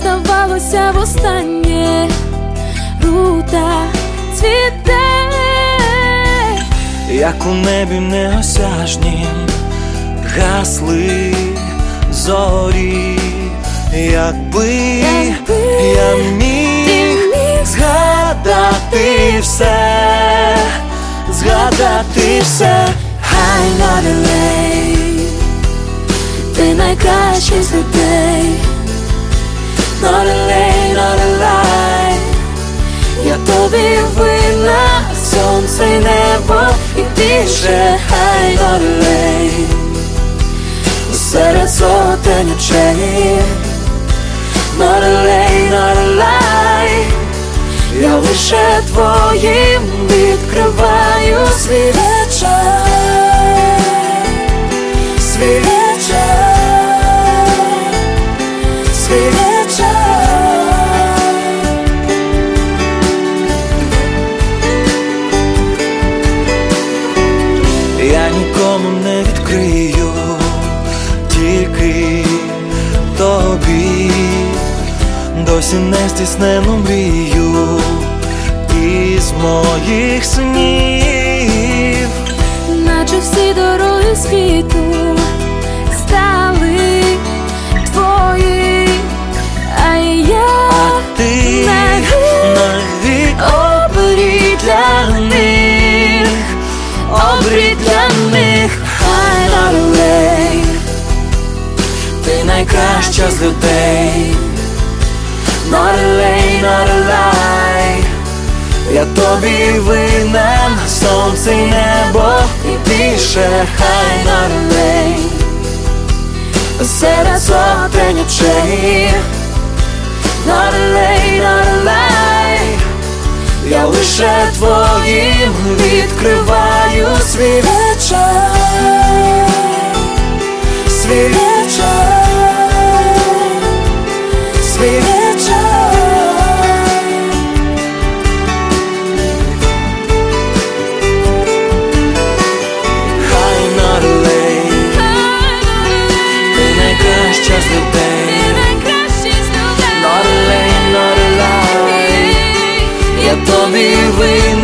здавалося востаннє, рута цвіте, як у небі неосяжнім гасли зорі, якби Якби я міг міг згадати все, згадати все, хай delay Ти найкращий з людей Not a lay, not a lie. Я тобі винна сонце й небо і більше хай not a lay Серед сотень очей. Not a lay, not a lie. Я лише твоїм відкриваю нікому не відкрию, тільки тобі, досі не стіснену мрію із моїх снів. Наче всі дороги світу найкраща з людей. Not a lay, not a lie. Я тобі винен сонце й небо і більше хай not a lay. Серед сотень очей. Not a lay, not a lie. Я лише твоїм відкриваю свій найкраща з людей. Not a lay, not a lie Я тобі винен